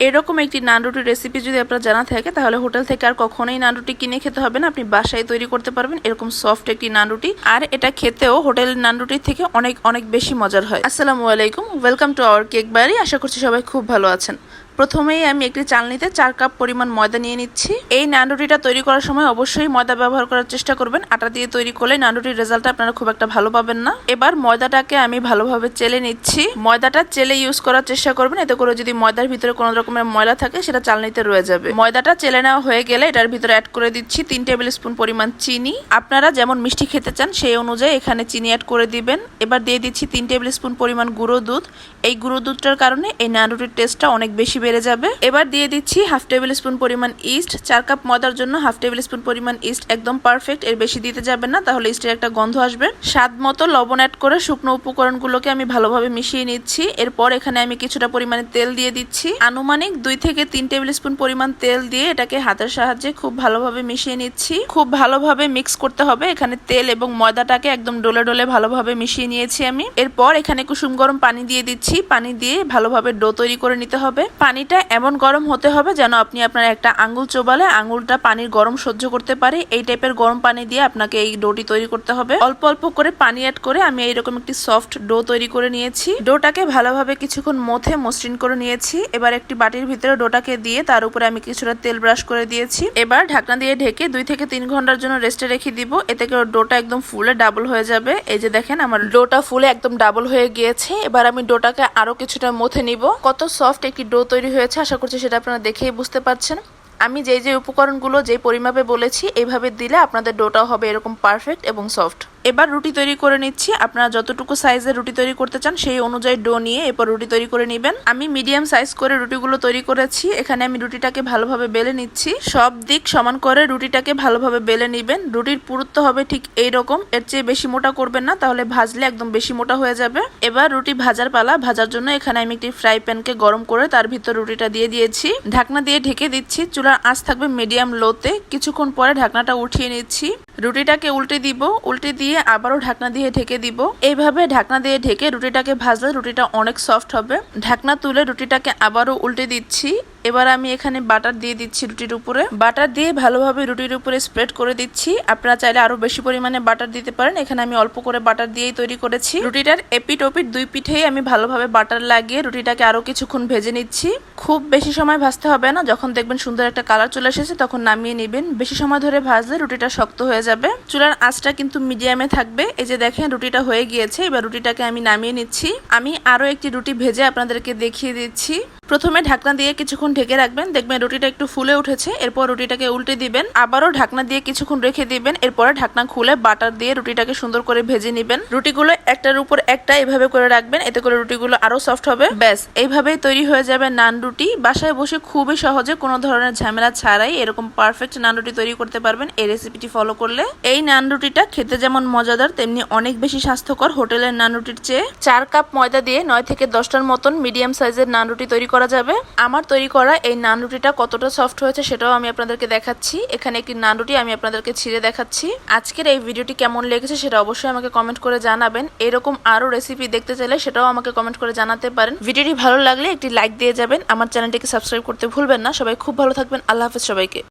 এরকম একটি নান রুটির রেসিপি যদি আপনার জানা থাকে, তাহলে হোটেল থেকে আর কখনোই নান রুটি কিনে খেতে হবে না। আপনি বাসায় তৈরি করতে পারবেন এরকম সফট একটি নান রুটি আর এটা খেতেও হোটেল নান রুটির থেকে অনেক অনেক বেশি মজার হয়। আসসালামু আলাইকুম ওয়েলকাম টু আওয়ার কেক বাড়ি। আশা করছি সবাই খুব ভালো আছেন। প্রথমেই আমি একটি চালনিতে চার কাপ পরিমাণ ময়দা নিয়ে নিচ্ছি। এই নান রুটিটা তৈরি করার সময় অবশ্যই ময়দা ব্যবহার করার চেষ্টা করবেন। আটা দিয়ে তৈরি করলে নান রুটির রেজাল্টটা আপনারা খুব একটা ভালো পাবেন না। এবার ময়দাটাকে আমি ভালোভাবে চেলে নিচ্ছি। ময়দাটা চেলে ইউজ করার চেষ্টা করবেন। এতে করে যদি ময়দার ভিতরে কোনো রকমের ময়লা থাকে, সেটা চালনিতে রয়ে যাবে। ময়দাটা চেলে নেওয়া হয়ে গেলে এটার ভিতরে অ্যাড করে দিচ্ছি তিন টেবিল স্পুন পরিমাণ চিনি। আপনারা যেমন মিষ্টি খেতে চান, সেই অনুযায়ী এখানে চিনি অ্যাড করে দিবেন। এবার দিয়ে দিচ্ছি তিন টেবিল স্পুন পরিমাণ গুঁড়ো দুধ। এই গুঁড়ো দুধটার কারণে এই নান রুটির টেস্টটা অনেক বেশি বেড়ে যাবে। এবার দিয়ে দিচ্ছি হাফ টেবিল স্পুন পরিমাণ ইস্ট চার কাপ ময়দার জন্য হাফ টেবিল স্পুন পরিমাণ ইস্ট একদম পারফেক্ট এর বেশি দিতে যাবেন না, তাহলে ইস্টের একটা গন্ধ আসবে। স্বাদ মতো লবণ অ্যাড করে শুকনো উপকরণগুলোকে আমি ভালোভাবে মিশিয়ে নিচ্ছি। এরপর এখানে আমি কিছুটা পরিমাণে তেল দিয়ে দিচ্ছি। আনুমানিক দুই থেকে তিন টেবিল স্পুন পরিমাণ তেল দিয়ে এটাকে হাতের সাহায্যে খুব ভালোভাবে মিশিয়ে নিচ্ছি। খুব ভালোভাবে মিক্স করতে হবে। এখানে তেল এবং ময়দাটাকে একদম ডোলে ডোলে ভালোভাবে মিশিয়ে নিয়েছি আমি। এরপর এখানে কুসুম গরম পানি দিয়ে দিচ্ছি। পানি দিয়ে ভালোভাবে ডো তৈরি করে নিতে হবে। পানিটা এমন গরম হতে হবে যেন আপনি আপনার একটা আঙ্গুল চোবালে আঙ্গুলটা পানির গরম সহ্য করতে পারে। এই টাইপের গরম পানি দিয়ে আপনাকে এই ডোটি তৈরি করতে হবে। অল্প অল্প করে পানি অ্যাড করে আমি এইরকম একটি সফট ডো তৈরি করে নিয়েছি। ডোটাকে ভালোভাবে কিছুক্ষণ মথে মসৃণ করে নিয়েছি। এবার একটি বাটির ভিতরে ডোটাকে দিয়ে তার উপরে আমি কিছুটা তেল ব্রাশ করে দিয়েছি। এবার ঢাকনা দিয়ে ঢেকে দুই থেকে তিন ঘণ্টার জন্য রেস্টে রেখে দিব। এতে করে ডোটা একদম ফুলে ডাবল হয়ে যাবে। এই যে দেখেন, আমার ডোটা ফুলে একদম ডাবল হয়ে গিয়েছে। এবার আমি ডোটাকে আরও কিছুটা মথে নিব। কত সফট একটি ডো তৈরি হয়েছে, আশা করছি সেটা আপনারা দেখেই বুঝতে পারছেন। আমি যেই যে উপকরণগুলো যে পরিমাপে বলেছি এইভাবে দিলে আপনাদের ডোটাও হবে এরকম পারফেক্ট এবং সফট এবার রুটি তৈরি করে নিচ্ছি। আপনারা যতটুকু সাইজের রুটি তৈরি করতে চান, সেই অনুযায়ী ডো নিয়ে এরপর রুটি তৈরি করে নেবেন। আমি মিডিয়াম সাইজ করে রুটিগুলো তৈরি করেছি। এখানে আমি রুটিটাকে ভালোভাবে বেলে নিচ্ছি। সব দিক সমান করে রুটিটাকে ভালোভাবে বেলে নিবেন। রুটির পুরুত্ব হবে ঠিক এই রকম এর চেয়ে বেশি মোটা করবেন না, তাহলে ভাজলে একদম বেশি মোটা হয়ে যাবে। এবার রুটি ভাজার পালা। ভাজার জন্য এখানে আমি একটি ফ্রাই প্যানকে গরম করে তার ভিতর রুটিটা দিয়ে দিয়েছি। ঢাকনা দিয়ে ঢেকে দিচ্ছি। চুলার আঁচ থাকবে মিডিয়াম লোতে কিছুক্ষণ পরে ঢাকনাটা উঠিয়ে নিচ্ছি। রুটিটাকে উল্টে দিব, উল্টে দিয়ে আবারও ঢাকনা দিয়ে ঢেকে দিব। এইভাবে ঢাকনা দিয়ে ঢেকে রুটিটাকে ভাজলে রুটিটা অনেক সফট হবে। ঢাকনা তুলে রুটিটাকে আবারও উল্টে দিচ্ছি। এবার আমি এখানে বাটার দিয়ে দিচ্ছি রুটির উপরে। বাটার দিয়ে ভালোভাবে রুটির উপরে স্প্রেড করে দিচ্ছি। আপনারা চাইলে আরও বেশি পরিমাণে বাটার দিতে পারেন। এখানে আমি অল্প করে বাটার দিয়েই তৈরি করেছি। রুটিটার এপিট ওপিট দুই পিঠেই আমি ভালোভাবে বাটার লাগিয়ে রুটিটাকে আরও কিছুক্ষণ ভেজে নিচ্ছি। খুব বেশি সময় ভাজতে হবে না। যখন দেখবেন সুন্দর একটা কালার চলে এসেছে, তখন নামিয়ে নেবেন। বেশি সময় ধরে ভাজলে রুটিটা শক্ত হয়ে যাবে। চুলার আঁচটা কিন্তু মিডিয়ামে থাকবে। এই যে দেখেন, রুটিটা হয়ে গিয়েছে। এবার রুটিটাকে আমি নামিয়ে নিচ্ছি। আমি আরও একটি রুটি ভেজে আপনাদেরকে দেখিয়ে দিচ্ছি। প্রথমে ঢাকনা দিয়ে কিছুক্ষণ ঢেকে রাখবেন। দেখবেন রুটিটা একটু ফুলে উঠেছে। এরপর রুটিটাকে উল্টে দিবেন। আবারও ঢাকনা দিয়ে কিছুক্ষণ রেখে দিবেন। এরপরে ঢাকনা খুলে বাটার দিয়ে রুটিটাকে সুন্দর করে ভেজে নেবেন। রুটিগুলো একটার উপর একটা এভাবে করে রাখবেন। এতে করে রুটিগুলো আরও সফট হবে। ব্যাস, এইভাবেই তৈরি হয়ে যাবে নান রুটি। বাসায় বসে খুবই সহজে কোনো ধরনের ঝামেলা ছাড়াই এরকম পারফেক্ট নান রুটি তৈরি করতে পারবেন এই রেসিপিটি ফলো করলে। এই নান রুটিটা খেতে যেমন মজাদার, তেমনি অনেক বেশি স্বাস্থ্যকর হোটেলের নান রুটির চেয়ে। চার কাপ ময়দা দিয়ে নয় থেকে দশটার মতন মিডিয়াম সাইজের নান রুটি তৈরি করা যাবে। আমার তৈরি করা এই নান রুটিটা কতটা সফট হয়েছে সেটাও আমি আপনাদেরকে দেখাচ্ছি। এখানে একটি নান রুটি আমি আপনাদেরকে ছিঁড়ে দেখাচ্ছি। আজকের এই ভিডিওটি কেমন লেগেছে সেটা অবশ্যই আমাকে কমেন্ট করে জানাবেন। এরকম আরও রেসিপি দেখতে চাইলে সেটাও আমাকে কমেন্ট করে জানাতে পারেন। ভিডিওটি ভালো লাগলে একটি লাইক দিয়ে যাবেন। আমার চ্যানেলটিকে সাবস্ক্রাইব করতে ভুলবেন না। সবাই খুব ভালো থাকবেন। আল্লাহ হাফেজ সবাইকে।